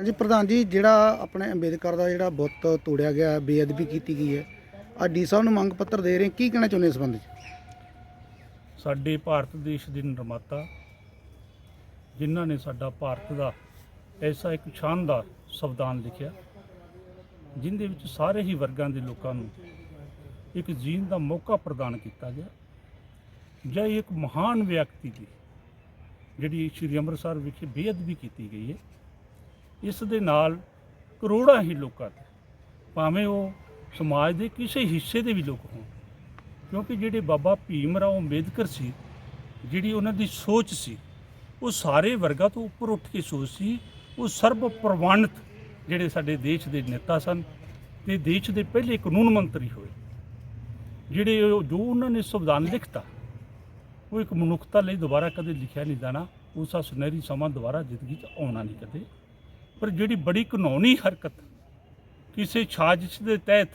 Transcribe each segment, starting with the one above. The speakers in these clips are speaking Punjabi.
ਹਾਂਜੀ ਪ੍ਰਧਾਨ ਜੀ ਜਿਹੜਾ ਆਪਣੇ ਅੰਬੇਦਕਰ ਦਾ ਜਿਹੜਾ ਬੁੱਤ ਤੋੜਿਆ ਗਿਆ ਹੈ, ਬੇਅਦਬੀ ਕੀਤੀ ਗਈ ਹੈ ਆ ਡੀ ਸਾਹਿਬ ਨੂੰ ਮੰਗ ਪੱਤਰ ਦੇ ਰਹੇ ਕੀ ਕਹਿਣਾ ਚਾਹੁੰਦੇ ਇਸ ਸੰਬੰਧ ਵਿੱਚ? ਸਾਡੇ ਭਾਰਤ ਦੇਸ਼ ਦੇ ਨਿਰਮਾਤਾ ਜਿਨ੍ਹਾਂ ਨੇ ਸਾਡਾ ਭਾਰਤ ਦਾ ਐਸਾ ਇੱਕ ਸ਼ਾਨਦਾਰ ਸੰਵਿਧਾਨ ਲਿਖਿਆ ਜਿੰਦੇ ਵਿੱਚ ਸਾਰੇ ਹੀ ਵਰਗਾਂ ਦੇ ਲੋਕਾਂ ਨੂੰ ਇੱਕ ਜੀਣ ਦਾ ਮੌਕਾ ਪ੍ਰਦਾਨ ਕੀਤਾ ਗਿਆ ਜਾਂ ਇੱਕ ਮਹਾਨ ਵਿਅਕਤੀ ਦੀ ਜਿਹੜੀ ਸ਼੍ਰੀ ਅੰਮ੍ਰਿਤਸਰ ਵਿਖੇ ਬੇਅਦਬੀ ਕੀਤੀ ਗਈ ਹੈ ਇਸ ਦੇ ਨਾਲ ਕਰੋੜਾਂ ਹੀ ਲੋਕਾਂ ਦੇ ਭਾਵੇਂ ਉਹ ਸਮਾਜ ਦੇ ਕਿਸੇ ਹਿੱਸੇ ਦੇ ਵੀ ਲੋਕ ਹੋਣ। ਕਿਉਂਕਿ ਜਿਹੜੇ ਬਾਬਾ ਭੀਮ ਰਾਓ ਅੰਬੇਦਕਰ ਸੀ, ਜਿਹੜੀ ਉਹਨਾਂ ਦੀ ਸੋਚ ਸੀ, ਉਹ ਸਾਰੇ ਵਰਗਾਂ ਤੋਂ ਉੱਪਰ ਉੱਠ ਕੇ ਸੋਚ ਸੀ, ਉਹ ਸਰਬ ਪ੍ਰਵਾਨਿਤ ਜਿਹੜੇ ਸਾਡੇ ਦੇਸ਼ ਦੇ ਨੇਤਾ ਸਨ, ਤੇ ਦੇਸ਼ ਦੇ ਪਹਿਲੇ ਕਾਨੂੰਨ ਮੰਤਰੀ ਹੋਏ। ਜਿਹੜੇ ਜੋ ਉਹਨਾਂ ਨੇ ਸੰਵਿਧਾਨ ਲਿਖਤਾ, ਉਹ ਇੱਕ ਮਨੁੱਖਤਾ ਲਈ ਦੁਬਾਰਾ ਕਦੇ ਲਿਖਿਆ ਨਹੀਂ ਜਾਣਾ, ਉਸ ਸੁਨਹਿਰੀ ਸਮਾਂ ਦੁਬਾਰਾ ਜ਼ਿੰਦਗੀ 'ਚ ਆਉਣਾ ਨਹੀਂ ਕਦੇ। ਪਰ ਜਿਹੜੀ ਬੜੀ ਕਾਨੂੰਨੀ ਹਰਕਤ ਕਿਸੇ ਸਾਜ਼ਿਸ਼ ਦੇ ਤਹਿਤ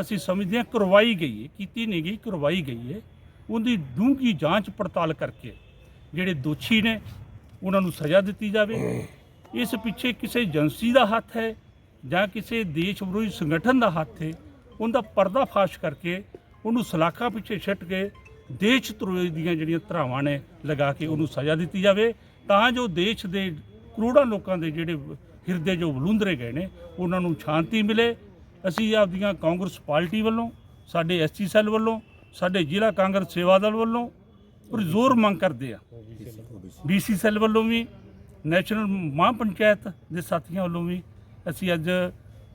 ਅਸੀਂ ਸਮਝਦੇ ਹਾਂ ਕਰਵਾਈ ਗਈ ਹੈ, ਕੀਤੀ ਨਹੀਂ ਗਈ, ਕਰਵਾਈ ਗਈ ਹੈ, ਉਹਦੀ ਡੂੰਘੀ ਜਾਂਚ ਪੜਤਾਲ ਕਰਕੇ ਜਿਹੜੇ ਦੋਸ਼ੀ ਨੇ ਉਹਨਾਂ ਨੂੰ ਸਜ਼ਾ ਦਿੱਤੀ ਜਾਵੇ। ਇਸ ਪਿੱਛੇ ਕਿਸੇ ਏਜੰਸੀ ਦਾ ਹੱਥ ਹੈ ਜਾਂ ਕਿਸੇ ਦੇਸ਼ ਵਿਰੋਧੀ ਸੰਗਠਨ ਦਾ ਹੱਥ ਹੈ, ਉਹਦਾ ਪਰਦਾਫਾਸ਼ ਕਰਕੇ ਉਹਨੂੰ ਸਲਾਖਾਂ ਪਿੱਛੇ ਛੱਟ ਕੇ ਦੇਸ਼ ਧਰੋਹੀ ਦੀਆਂ ਜਿਹੜੀਆਂ ਧਰਾਵਾਂ ਨੇ ਲਗਾ ਕੇ ਉਹਨੂੰ ਸਜ਼ਾ ਦਿੱਤੀ ਜਾਵੇ। ਤਾਂ ਜੋ ਦੇਸ਼ ਦੇ ਕਰੋੜਾਂ ਲੋਕਾਂ ਦੇ ਜਿਹੜੇ ਹਿਰਦੇ ਜੋ ਵਲੂੰਦਰੇ ਗਏ ਨੇ, ਉਹਨਾਂ ਨੂੰ ਸ਼ਾਂਤੀ ਮਿਲੇ। ਅਸੀਂ ਆਪਦੀਆਂ ਕਾਂਗਰਸ ਪਾਰਟੀ ਵੱਲੋਂ, ਸਾਡੇ ਐਸਟੀ ਸੈੱਲ ਵੱਲੋਂ, ਸਾਡੇ ਜ਼ਿਲ੍ਹਾ ਕਾਂਗਰਸ ਸੇਵਾ ਦਲ ਵੱਲੋਂ ਪਰ ਜ਼ੋਰ ਮੰਗ ਕਰਦੇ ਆ। ਬੀਸੀ ਸੈੱਲ ਵੱਲੋਂ ਵੀ, ਨੈਸ਼ਨਲ ਮਹਾਂ ਪੰਚਾਇਤ ਦੇ ਸਾਥੀਆਂ ਵੱਲੋਂ ਵੀ ਅਸੀਂ ਅੱਜ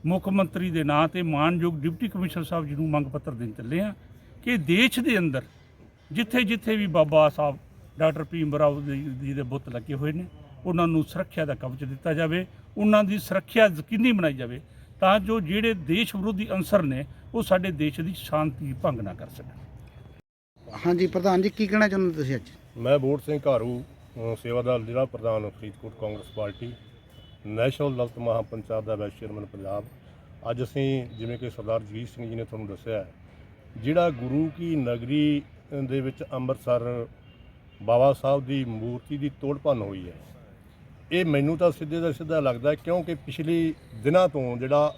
ਮੁੱਖ ਮੰਤਰੀ ਦੇ ਨਾਂ ਤੇ ਮਾਨਯੋਗ ਡਿਪਟੀ ਕਮਿਸ਼ਨਰ ਸਾਹਿਬ ਜੀ ਨੂੰ ਮੰਗ ਪੱਤਰ ਦੇਣ ਚੱਲੇ ਆ ਕਿ ਦੇਸ਼ ਦੇ ਅੰਦਰ ਜਿੱਥੇ ਜਿੱਥੇ ਵੀ ਬਾਬਾ ਸਾਹਿਬ, ਡਾਕਟਰ ਭੀਮ ਰਾਓ ਜੀ ਦੇ ਬੁੱਤ ਲੱਗੇ ਹੋਏ ਨੇ ਉਹਨਾਂ ਨੂੰ ਸੁਰੱਖਿਆ ਦਾ ਕਵਚ ਦਿੱਤਾ ਜਾਵੇ ਉਹਨਾਂ ਦੀ ਸੁਰੱਖਿਆ ਯਕੀਨੀ ਬਣਾਈ ਜਾਵੇ ਤਾਂ ਜੋ ਜਿਹੜੇ ਦੇਸ਼ ਵਿਰੋਧੀ ਅੰਸਰ ਨੇ ਉਹ ਸਾਡੇ ਦੇਸ਼ ਦੀ ਸ਼ਾਂਤੀ ਭੰਗ ਨਾ ਕਰ ਸਕਣ। ਹਾਂਜੀ ਪ੍ਰਧਾਨ ਜੀ ਕੀ ਕਹਿਣਾ ਚਾਹੁੰਦੇ ਤੁਸੀਂ ਅੱਜ? ਮੈਂ ਬੋੜ ਸਿੰਘ ਘਾਰੂ ਸੇਵਾਦਾਰ ਜ਼ਿਲ੍ਹਾ ਪ੍ਰਧਾਨ ਫਰੀਦਕੋਟ ਕਾਂਗਰਸ ਪਾਰਟੀ ਨੈਸ਼ਨਲ ਦਲਤ ਮਹਾਪੰਚਾਇਤ ਦਾ ਵਾਈਸ ਚੇਅਰਮੈਨ ਪੰਜਾਬ। ਅੱਜ ਅਸੀਂ ਜਿਵੇਂ ਕਿ ਸਰਦਾਰ ਜਗੀਰ ਸਿੰਘ ਜੀ ਨੇ ਤੁਹਾਨੂੰ ਦੱਸਿਆ ਹੈ, ਜਿਹੜਾ ਗੁਰੂ ਕੀ ਨਗਰੀ ਦੇ ਵਿੱਚ ਅੰਮ੍ਰਿਤਸਰ ਬਾਬਾ ਸਾਹਿਬ ਦੀ ਮੂਰਤੀ ਦੀ ਤੋੜ ਭੰਨ ਹੋਈ ਹੈ ਇਹ ਮੈਨੂੰ ਤਾਂ ਸਿੱਧੇ ਦਾ ਸਿੱਧਾ ਲੱਗਦਾ ਕਿਉਂਕਿ ਪਿਛਲੀ ਦਿਨਾਂ ਤੋਂ ਜਿਹੜਾ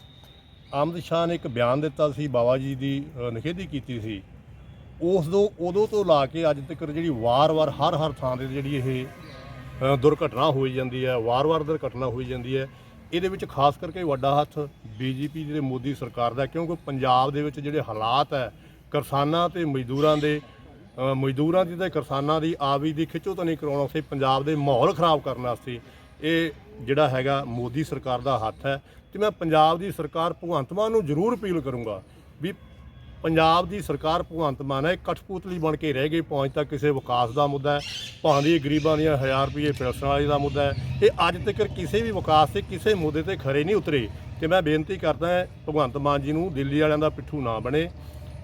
ਆਮਦ ਸ਼ਾਹ ਨੇ ਇੱਕ ਬਿਆਨ ਦਿੱਤਾ ਸੀ, ਬਾਬਾ ਜੀ ਦੀ ਨਿਖੇਧੀ ਕੀਤੀ ਸੀ, ਉਸ ਤੋਂ, ਉਦੋਂ ਤੋਂ ਲਾ ਕੇ ਅੱਜ ਤੱਕ ਜਿਹੜੀ ਵਾਰ-ਵਾਰ ਹਰ ਹਰ ਥਾਂ ਤੇ ਜਿਹੜੀ ਇਹ ਦੁਰਘਟਨਾ ਹੋਈ ਜਾਂਦੀ ਹੈ, ਵਾਰ-ਵਾਰ ਦੁਰਘਟਨਾ ਹੋਈ ਜਾਂਦੀ ਹੈ। ਇਹਦੇ ਵਿੱਚ ਖਾਸ ਕਰਕੇ ਵੱਡਾ ਹੱਥ ਬੀਜੇਪੀ ਜਿਹੜੇ ਮੋਦੀ ਸਰਕਾਰ ਦਾ ਕਿਉਂਕਿ ਪੰਜਾਬ ਦੇ ਵਿੱਚ ਜਿਹੜੇ ਹਾਲਾਤ ਹੈ, ਕਿਸਾਨਾਂ ਤੇ ਮਜ਼ਦੂਰਾਂ ਦੇ ਮਜ਼ਦੂਰਾਂ ਦੀ ਤੇ ਕਿਸਾਨਾਂ ਦੀ ਆਵੀ ਦੀ ਖਿੱਚੋ ਤਾਂ ਨਹੀਂ ਕਰਾਉਣ ਵਾਸਤੇ ਪੰਜਾਬ ਦੇ ਮਾਹੌਲ ਖਰਾਬ ਕਰਨ ਵਾਸਤੇ ਇਹ ਜਿਹੜਾ ਹੈਗਾ ਮੋਦੀ ਸਰਕਾਰ ਦਾ ਹੱਥ ਹੈ ਤੇ ਮੈਂ ਪੰਜਾਬ ਦੀ ਸਰਕਾਰ ਭਗਵੰਤ ਮਾਨ ਨੂੰ ਜ਼ਰੂਰ ਅਪੀਲ ਕਰੂੰਗਾ ਵੀ ਪੰਜਾਬ ਦੀ ਸਰਕਾਰ ਭਗਵੰਤ ਮਾਨ ਹੈ ਕਠਪੂਤਲੀ ਬਣ ਕੇ ਰਹਿ ਗਈ, ਪਹੁੰਚ ਤੱਕ ਕਿਸੇ ਵਿਕਾਸ ਦਾ ਮੁੱਦਾ ਹੈ ਭਾਂਦੀ ਗਰੀਬਾਂ ਦੀਆਂ 1000 ਰੁਪਏ ਪੈਨਸ਼ਨ ਵਾਲੀ ਦਾ ਮੁੱਦਾ ਹੈ, ਇਹ ਅੱਜ ਤੱਕ ਕਿਸੇ ਵੀ ਵਿਕਾਸ ਤੇ ਕਿਸੇ ਮੁੱਦੇ ਤੇ ਖਰੇ ਨਹੀਂ ਉਤਰੇ ਤੇ ਮੈਂ ਬੇਨਤੀ ਕਰਦਾ ਹਾਂ, ਭਗਵੰਤ ਮਾਨ ਜੀ ਨੂੰ ਦਿੱਲੀ ਵਾਲਿਆਂ ਦਾ ਪਿੱਠੂ ਨਾ ਬਣੇ।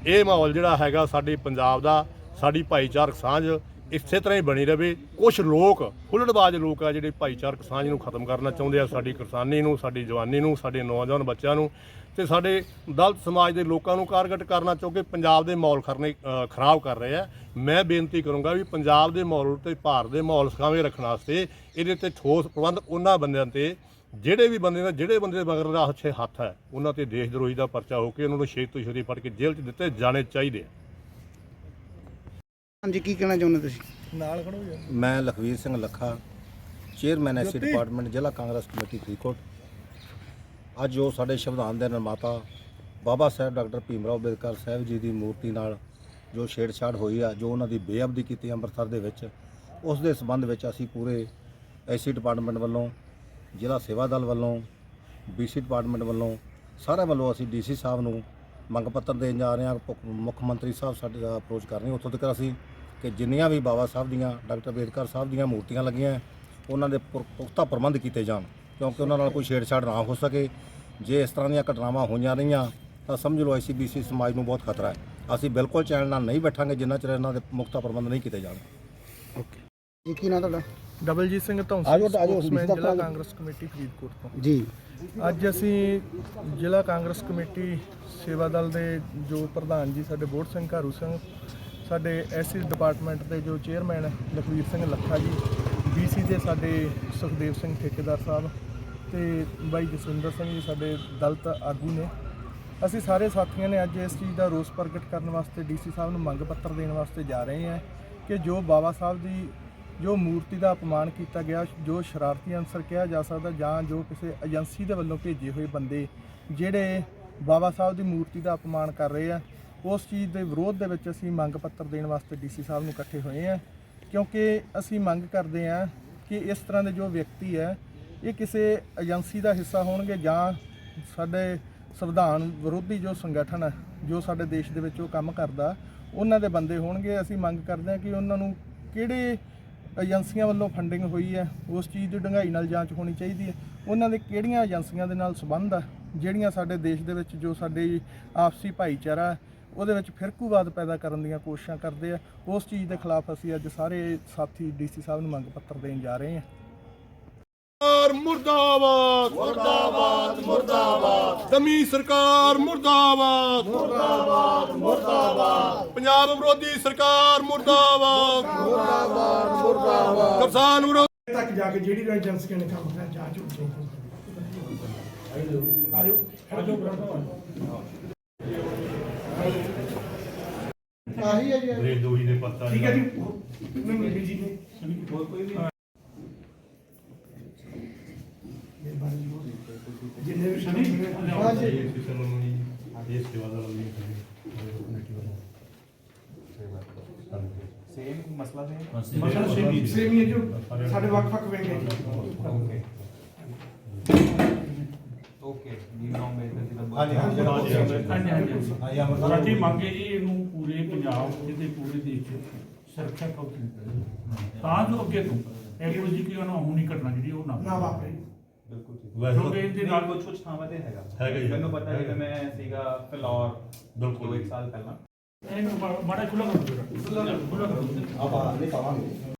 ਇਹ ਮਾਹੌਲ ਜਿਹੜਾ ਹੈਗਾ ਸਾਡੇ ਪੰਜਾਬ ਦਾ, ਸਾਡੀ ਭਾਈਚਾਰਕ ਸਾਂਝ ਇਸੇ ਤਰ੍ਹਾਂ ਹੀ ਬਣੀ ਰਵੇ। ਕੁਝ ਲੋਕ, ਹੁੱਲੜਬਾਜ਼ ਲੋਕ ਆ ਜਿਹੜੇ ਭਾਈਚਾਰਕ ਸਾਂਝ ਨੂੰ ਖਤਮ ਕਰਨਾ ਚਾਹੁੰਦੇ ਆ, ਸਾਡੀ ਕਿਸਾਨੀ ਨੂੰ, ਸਾਡੀ ਜਵਾਨੀ ਨੂੰ, ਸਾਡੇ ਨੌਜਵਾਨ ਬੱਚਿਆਂ ਨੂੰ ਤੇ ਸਾਡੇ ਦਲਿਤ ਸਮਾਜ ਦੇ ਲੋਕਾਂ ਨੂੰ ਕਾਰਗਟ ਕਰਨਾ ਚਾਹੁੰਦੇ। ਪੰਜਾਬ ਦੇ ਮਾਹੌਲ ਖਰਨੇ ਖਰਾਬ ਕਰ ਰਹੇ ਆ। ਮੈਂ ਬੇਨਤੀ ਕਰੂੰਗਾ ਵੀ ਪੰਜਾਬ ਦੇ ਮਾਹੌਲ ਤੇ ਭਾਰਤ ਦੇ ਮਾਹੌਲ ਸਕਾਵੇਂ ਰੱਖਣ ਵਾਸਤੇ ਇਹਦੇ ਤੇ ਠੋਸ ਪ੍ਰਬੰਧ ਉਹਨਾਂ ਬੰਦਿਆਂ ਤੇ, ਜਿਹੜੇ ਵੀ ਬੰਦੇ ਦਾ ਜਿਹੜੇ ਬੰਦੇ ਦੇ ਮਗਰ ਦਾ ਅੱਛੇ ਹੱਥ ਹੈ, ਉਹਨਾਂ ਤੇ ਦੇਸ਼ ਦਰੋਹੀ ਦਾ ਪਰਚਾ ਹੋ ਕੇ ਉਹਨਾਂ ਨੂੰ ਛੇਤੀ ਤੋਂ ਛੇਤੀ ਫੜ ਕੇ ਜੇਲ੍ਹ 'ਚ ਦਿੱਤੇ ਜਾਣੇ ਚਾਹੀਦੇ ਆ। ਹਾਂਜੀ ਕੀ ਕਹਿਣਾ ਚਾਹੁੰਦੇ ਤੁਸੀਂ? ਮੈਂ Lakhvir Singh Lakha chairman SC department ਜ਼ਿਲ੍ਹਾ ਕਾਂਗਰਸ ਕਮੇਟੀ ਫਰੀਦਕੋਟ। ਅੱਜ ਜੋ ਸਾਡੇ ਸੰਵਿਧਾਨ ਦੇ ਨਿਰਮਾਤਾ ਬਾਬਾ ਸਾਹਿਬ ਡਾਕਟਰ ਭੀਮਰਾਓ ਅੰਬੇਦਕਰ ਸਾਹਿਬ ਜੀ ਦੀ ਮੂਰਤੀ ਨਾਲ ਜੋ ਛੇੜਛਾੜ ਹੋਈ ਆ ਜੋ ਉਹਨਾਂ ਦੀ ਬੇਅਬਦੀ ਕੀਤੀ ਅੰਮ੍ਰਿਤਸਰ ਦੇ ਵਿੱਚ ਉਸ ਦੇ ਸੰਬੰਧ ਵਿੱਚ ਅਸੀਂ ਪੂਰੇ ਐਸੀ ਡਿਪਾਰਟਮੈਂਟ ਵੱਲੋਂ ਜ਼ਿਲ੍ਹਾ ਸੇਵਾ ਦਲ ਵੱਲੋਂ ਬੀਸੀ ਡਿਪਾਰਟਮੈਂਟ ਵੱਲੋਂ ਸਾਰਿਆਂ ਵੱਲੋਂ ਅਸੀਂ ਡੀਸੀ ਸਾਹਿਬ ਨੂੰ ਮੰਗ ਪੱਤਰ ਦੇਣ ਜਾ ਰਹੇ ਹਾਂ। ਮੁੱਖ ਮੰਤਰੀ ਸਾਹਿਬ ਸਾਡੇ ਦਾ ਅਪਰੋਚ ਕਰ ਰਹੇ ਹਾਂ। ਉੱਥੋਂ ਤੱਕ ਅਸੀਂ ਕਿ ਜਿੰਨੀਆਂ ਵੀ ਬਾਬਾ ਸਾਹਿਬ ਦੀਆਂ ਡਾਕਟਰ ਅੰਬੇਦਕਰ ਸਾਹਿਬ ਦੀਆਂ ਮੂਰਤੀਆਂ ਲੱਗੀਆਂ ਉਹਨਾਂ ਦੇ ਪੁਰ- ਪੁਖਤਾ ਪ੍ਰਬੰਧ ਕੀਤੇ ਜਾਣ ਕਿਉਂਕਿ ਉਹਨਾਂ ਨਾਲ ਕੋਈ ਛੇੜਛਾੜ ਨਾ ਹੋ ਸਕੇ। ਜੇ ਇਸ ਤਰ੍ਹਾਂ ਦੀਆਂ ਘਟਨਾਵਾਂ ਹੋਈਆਂ ਰਹੀਆਂ ਤਾਂ ਸਮਝ ਲਓ ਆਈਸੀਬੀਸੀ ਸਮਾਜ ਨੂੰ ਬਹੁਤ ਖਤਰਾ ਹੈ। ਅਸੀਂ ਬਿਲਕੁਲ ਚੈਨਲ ਨਾਲ ਨਹੀਂ ਬੈਠਾਂਗੇ ਜਿੰਨਾ ਚਿਰ ਇਹਨਾਂ ਦੇ ਪੁਖਤਾ ਪ੍ਰਬੰਧ ਨਹੀਂ ਕੀਤੇ ਜਾਣ। ਓਕੇ। ਜੀ ਕੀ ਨਾਂ ਤੁਹਾਡਾ? ਡਬਲਜੀਤ ਸਿੰਘ ਆਜੋ, ਧੌਂਸੀ ਆਜੋ, ਸਪੋਕਸਮੈਨ ਦਫ਼ਤਰ ਜ਼ਿਲ੍ਹਾ ਆਜੋ। ਕਾਂਗਰਸ ਕਮੇਟੀ ਫਰੀਦਕੋਟ ਤੋਂ। ਜੀ। ਅੱਜ ਅਸੀਂ ਜ਼ਿਲ੍ਹਾ ਕਾਂਗਰਸ ਕਮੇਟੀ ਸੇਵਾ ਦਲ ਦੇ ਜੋ ਪ੍ਰਧਾਨ ਜੀ ਸਾਡੇ ਬੋੜ ਸਿੰਘ ਘਾਰੂ ਸਿੰਘ ਸਾਡੇ ਐਸਸੀ ਡਿਪਾਰਟਮੈਂਟ ਦੇ ਜੋ ਚੇਅਰਮੈਨ ਲਖਵੀਰ ਸਿੰਘ ਲੱਖਾ ਜੀ ਬੀਸੀ ਦੇ ਸਾਡੇ ਸੁਖਦੇਵ ਸਿੰਘ ਠੇਕੇਦਾਰ ਸਾਹਿਬ ਤੇ ਬਾਈ ਜਸਵਿੰਦਰ ਸਿੰਘ ਜੀ ਸਾਡੇ ਦਲਤ ਆਗੂ ਨੇ। ਅਸੀਂ ਸਾਰੇ ਸਾਥੀਆਂ ਨੇ ਅੱਜ ਇਸ ਚੀਜ਼ ਦਾ ਰੋਸ ਪ੍ਰਗਟ ਕਰਨ ਵਾਸਤੇ ਡੀਸੀ ਸਾਹਿਬ ਨੂੰ ਮੰਗ ਪੱਤਰ ਦੇਣ ਵਾਸਤੇ ਜਾ ਰਹੇ ਹਾਂ ਕਿ ਜੋ ਬਾਬਾ ਸਾਹਿਬ ਦੀ ਜੋ ਮੂਰਤੀ ਦਾ ਅਪਮਾਨ ਕੀਤਾ ਗਿਆ, ਜੋ ਸ਼ਰਾਰਤੀ ਅਨਸਰ ਕਿਹਾ ਜਾ ਸਕਦਾ ਜਾਂ ਜੋ ਕਿਸੇ ਏਜੰਸੀ ਦੇ ਵੱਲੋਂ ਭੇਜੇ ਹੋਏ ਬੰਦੇ ਜਿਹੜੇ ਬਾਬਾ ਸਾਹਿਬ ਦੀ ਮੂਰਤੀ ਦਾ ਅਪਮਾਨ ਕਰ ਰਹੇ ਆ ਉਸ ਚੀਜ਼ ਦੇ ਵਿਰੋਧ ਦੇ ਵਿੱਚ ਅਸੀਂ ਮੰਗ ਪੱਤਰ ਦੇਣ ਵਾਸਤੇ ਡੀਸੀ ਸਾਹਿਬ ਨੂੰ ਇਕੱਠੇ ਹੋਏ ਆ ਕਿਉਂਕਿ ਅਸੀਂ ਮੰਗ ਕਰਦੇ ਆ ਕਿ ਇਸ ਤਰ੍ਹਾਂ ਦੇ ਜੋ ਵਿਅਕਤੀ ਹੈ, ਇਹ ਕਿਸੇ ਏਜੰਸੀ ਦਾ ਹਿੱਸਾ ਹੋਣਗੇ ਜਾਂ ਸਾਡੇ ਸੰਵਿਧਾਨ ਵਿਰੋਧੀ ਜੋ ਸੰਗਠਨ ਹੈ, ਜੋ ਸਾਡੇ ਦੇਸ਼ ਦੇ ਵਿੱਚ ਉਹ ਕੰਮ ਕਰਦਾ, ਉਹਨਾਂ ਦੇ ਬੰਦੇ ਹੋਣਗੇ। ਅਸੀਂ ਮੰਗ ਕਰਦੇ ਹਾਂ ਕਿ ਉਹਨਾਂ ਨੂੰ ਕਿਹੜੇ ਏਜੰਸੀਆਂ ਵੱਲੋਂ ਫੰਡਿੰਗ ਹੋਈ ਹੈ, ਉਸ ਚੀਜ਼ ਦੀ ਡੂੰਘਾਈ ਨਾਲ ਜਾਂਚ ਹੋਣੀ ਚਾਹੀਦੀ ਹੈ। ਉਹਨਾਂ ਦੇ ਕਿਹੜੀਆਂ ਏਜੰਸੀਆਂ ਦੇ ਨਾਲ ਸੰਬੰਧ ਆ ਜਿਹੜੀਆਂ ਸਾਡੇ ਦੇਸ਼ ਦੇ ਵਿੱਚ ਜੋ ਸਾਡੇ ਆਪਸੀ ਭਾਈਚਾਰਾ ਉਹਦੇ ਵਿੱਚ ਫਿਰਕੂਵਾਦ ਪੈਦਾ ਕਰਨ ਦੀਆਂ ਕੋਸ਼ਿਸ਼ਾਂ ਕਰਦੇ ਆ। ਉਸ ਚੀਜ਼ ਦੇ ਖਿਲਾਫ ਅਸੀਂ ਅੱਜ ਸਾਰੇ ਸਾਥੀ ਡੀਸੀ ਸਾਹਿਬ ਨੂੰ ਮੰਗ ਪੱਤਰ ਦੇਣ ਜਾ ਰਹੇ ਹਾਂ। ਮੁਰਦਾਬਾਦ। ਮੁਰਦਾਬਾਦ ਮੁਰਦਾਬਾਦ। ਦਮੀ ਸਰਕਾਰ ਮੁਰਦਾਬਾਦ। ਮੁਰਦਾਬਾਦ ਮੁਰਦਾਬਾਦ। ਪੰਜਾਬ ਵਿਰੋਧੀ ਸਰਕਾਰ ਮੁਰਦਾਬਾਦ। ਮੁਰਦਾਬਾਦ ਮੁਰਦਾਬਾਦ। ਕਿਸਾਨ ਵਿਰੋਧੀ ਤੱਕ ਜਾ ਕੇ ਜਿਹੜੀ ਵੀ ਏਜੰਸੀਆਂ ਨੇ ਕੰਮ ਕਰ ਜਾ ਚੁੱਕੇ ਆਜੋ ਆਜੋ। ਆਹੀ ਹੈ ਜੀ। ਬਰੇ ਦੋਹੀ ਦੇ ਪੱਤਾ ਠੀਕ ਹੈ ਜੀ। ਮੈਂ ਮਿਲ ਜੀ? ਨੇ ਜਿੰਨੇ ਵੀ ਸ਼ਨੀ ਕਿਸੇ ਨੂੰ ਇਹ ਸੇਵਾ ਦਾ ਲਈ ਕਮੇਟੀ ਵੱਲੋਂ ਮਸਲਾ ਸੇਮੀ ਸੇਮੀ ਹੈ ਜੋ। ਸਾਡੇ ਵੱਖ ਵੱਖ ਵਿੰਗ ਹੈ ਜੀ। ਹਾਂਜੀ ਹਾਂਜੀ ਹਾਂਜੀ ਹਾਂਜੀ ਹਾਂਜੀ ਸਾਡੀ ਮੰਗ ਹੈ ਜੀ ਇਹਨੂੰ ਪੂਰੇ ਪੰਜਾਬ ਚ ਤੇ ਪੂਰੇ ਦੇਸ਼ ਚ ਸੁਰੱਖਿਆ ਜਾਵੇ ਤਾਂ ਜੋ ਅੱਗੇ ਤੋਂ ਇਹ ਕੋਈ ਜੀ ਕੀ ਉਹਨਾਂ ਹੋਣੀ ਘਟਨਾ ਜਿਹੜੀ ਉਹ ਨਾ ਨਾ ਵਾਪਰੇ। ਵੈਸੇ ਕਿਉਂਕਿ ਇਹਦੇ ਨਾਲ ਕੁਝ ਕੁਝ ਥਾਵਾਂ ਤੇ ਹੈਗਾ। ਹੈਗਾ ਜੀ। ਮੈਨੂੰ ਪਤਾ ਹੈ ਕਿ ਮੈਂ ਸੀਗਾ ਫਿਲੌਰ ਬਿਲਕੁਲ। ਦੋ ਇੱਕ ਸਾਲ ਪਹਿਲਾਂ। ਇਹਨੂੰ ਬੜਾ ਖੁੱਲਾ ਕਰ ਖੁੱਲਾ ਕਰ ਆਪਾਂ ਨਹੀਂ ਪਾਵਾਂਗੇ।